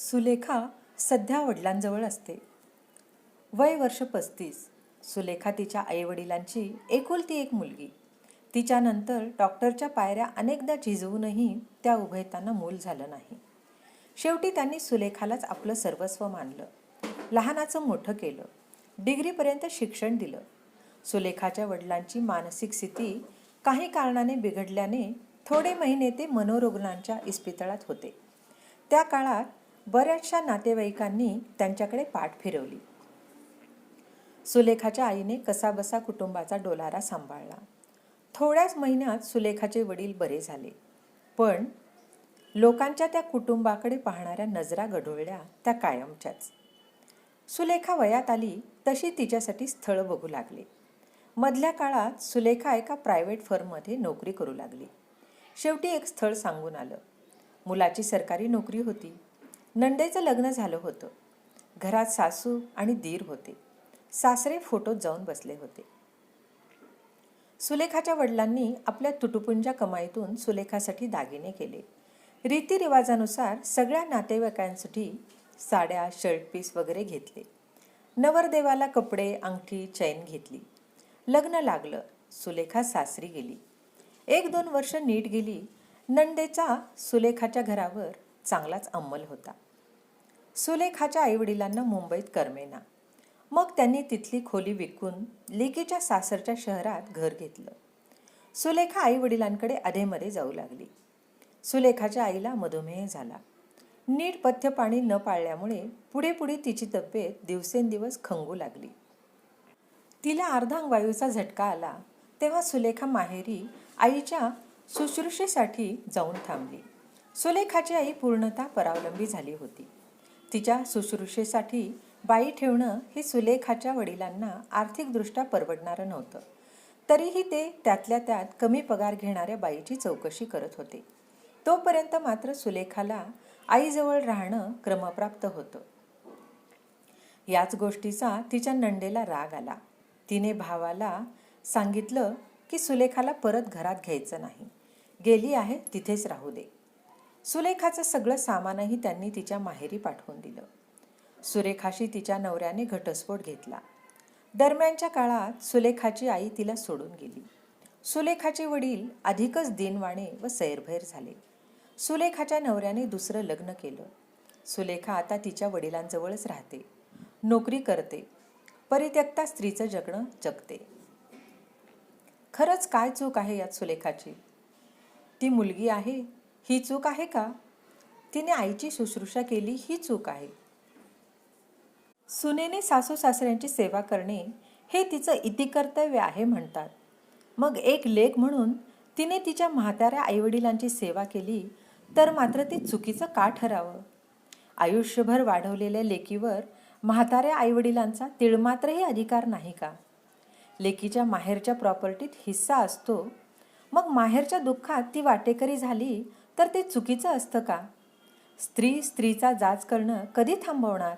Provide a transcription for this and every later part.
सुलेखा सध्या वडिलांजवळ असते. वय वर्ष पस्तीस. सुलेखा तिच्या आईवडिलांची एकुलती एक मुलगी. तिच्यानंतर डॉक्टरच्या पायऱ्या अनेकदा झिजवूनही त्या उभयतांना मूल झालं नाही. शेवटी त्यांनी सुलेखालाच आपलं सर्वस्व मानलं. लहानाचं मोठं केलं. डिग्रीपर्यंत शिक्षण दिलं. सुलेखाच्या वडिलांची मानसिक स्थिती काही कारणाने बिघडल्याने थोडे महिने ते मनोरुग्णांच्या इस्पितळात होते. त्या काळात बऱ्याचशा नातेवाईकांनी त्यांच्याकडे पाठ फिरवली. सुलेखाच्या आईने कसाबसा कुटुंबाचा डोलारा सांभाळला. थोड्याच महिन्यात सुलेखाचे वडील बरे झाले. पण लोकांच्या त्या कुटुंबाकडे पाहणाऱ्या नजरा गढुळल्या त्या कायमच्याच. सुलेखा वयात आली तशी तिच्यासाठी स्थळ बघू लागले. मधल्या काळात सुलेखा एका प्रायव्हेट फर्ममध्ये नोकरी करू लागली. शेवटी एक स्थळ सांगून आलं. मुलाची सरकारी नोकरी होती. नंदेचं लग्न झालं होतं. घरात सासू आणि दीर होते. सासरे फोटोत जाऊन बसले होते. सुलेखाच्या वडिलांनी आपल्या तुटुपुंजा कमाईतून सुलेखासाठी दागिने केले. रीतिरिवाजानुसार सगळ्या नातेवाईकांसाठी साड्या शर्ट पीस वगैरे घेतले. नवरदेवाला कपडे अंगठी चैन घेतली. लग्न लागलं. सुलेखा सासरी गेली. एक दोन वर्ष नीट गेली. नंदेचा सुलेखाच्या घरावर चांगलाच अंमल होता. सुलेखाच्या आईवडिलांना मुंबईत करमेना. मग त्यांनी तिथली खोली विकून लेकीच्या सासरच्या शहरात घर घेतलं. सुलेखा आईवडिलांकडे अधेमध्ये जाऊ लागली. सुलेखाच्या आईला मधुमेह झाला. नीट पथ्य पाणी न पाळल्यामुळे पुढे पुढे तिची तब्येत दिवसेंदिवस खंगू लागली. तिला अर्धांग वायूचा झटका आला तेव्हा सुलेखा माहेरी आईच्या शुश्रूषेसाठी जाऊन थांबली. सुलेखाची आई पूर्णतः परावलंबी झाली होती. तिच्या शुश्रूषेसाठी बाई ठेवणं हे सुलेखाच्या वडिलांना आर्थिकदृष्ट्या परवडणारं नव्हतं. तरीही ते त्यातल्या त्यात कमी पगार घेणाऱ्या बाईची चौकशी करत होते. तोपर्यंत मात्र सुलेखाला आईजवळ राहणं क्रमप्राप्त होतं. याच गोष्टीचा तिच्या नंडेला राग आला. तिने भावाला सांगितलं की सुलेखाला परत घरात घ्यायचं नाही. गेली आहे तिथेच राहू दे. सुलेखाचं सगळं सामानही त्यांनी तिच्या माहेरी पाठवून दिलं. सुरेखाशी तिच्या नवऱ्याने घटस्फोट घेतला. दरम्यानच्या काळात सुलेखाची आई तिला सोडून गेली. सुलेखाचे वडील अधिकच दिनवाणे व सैरभैर झाले. सुलेखाच्या नवऱ्याने दुसरं लग्न केलं. सुलेखा आता तिच्या वडिलांजवळच राहते. नोकरी करते. परित्यक्ता स्त्रीचं जगणं जगते. खरंच काय चूक आहे यात सुलेखाची? ती मुलगी आहे? ही चूक आहे का? तिने आईची शुश्रूषा केली ही चूक आहे. सुनेने सासू सासऱ्यांची सेवा करणे हे तिचं इतिकर्तव्य आहे म्हणतात. मग एक लेख म्हणून तिने तिच्या म्हाताऱ्या आईवडिलांची सेवा केली तर मात्र ते चुकीचं का ठरावं? आयुष्यभर वाढवलेल्या लेकीवर म्हाताऱ्या आईवडिलांचा तिळमात्रही अधिकार नाही का? लेकीच्या माहेरच्या प्रॉपर्टीत हिस्सा असतो मग माहेरच्या दुःखात ती वाटेकरी झाली तर ते चुकीचं असतं का? स्त्री स्त्रीचा जाच करणं कधी थांबवणार?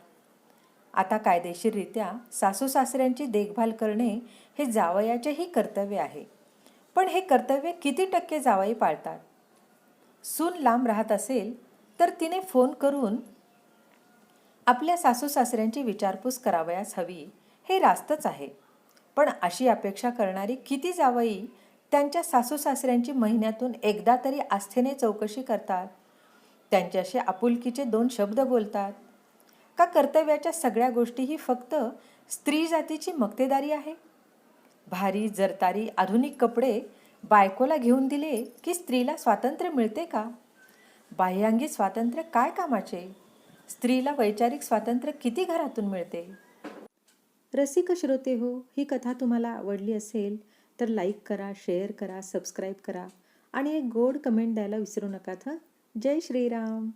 आता कायदेशीररित्या सासू सासऱ्यांची देखभाल करणे हे जावयाचेही कर्तव्य आहे. पण हे कर्तव्य किती टक्के जावई पाळतात? सून लांब राहत असेल तर तिने फोन करून आपल्या सासू सासऱ्यांची विचारपूस करावयास हवी हे रास्तच आहे. पण अशी अपेक्षा करणारी किती जावई त्यांच्या सासू सासऱ्यांची महिन्यातून एकदा तरी आस्थेने चौकशी करतात. त्यांच्याशी आपुलकीचे दोन शब्द बोलतात. का कर्तव्याच्या सगळ्या गोष्टी ही फक्त स्त्री जातीची मक्तेदारी आहे? भारी जरतारी आधुनिक कपडे बायकोला घेऊन दिले की स्त्रीला स्वातंत्र्य मिळते का? बाह्यांगी स्वातंत्र्य काय कामाचे? स्त्रीला वैचारिक स्वातंत्र्य किती घरातून मिळते? रसिक श्रोते हो ही कथा तुम्हाला आवडली असेल तर लाईक करा शेअर करा सबस्क्राईब करा. आणि एक गोड कमेंट द्यायला विसरू नका हं? जय श्रीराम.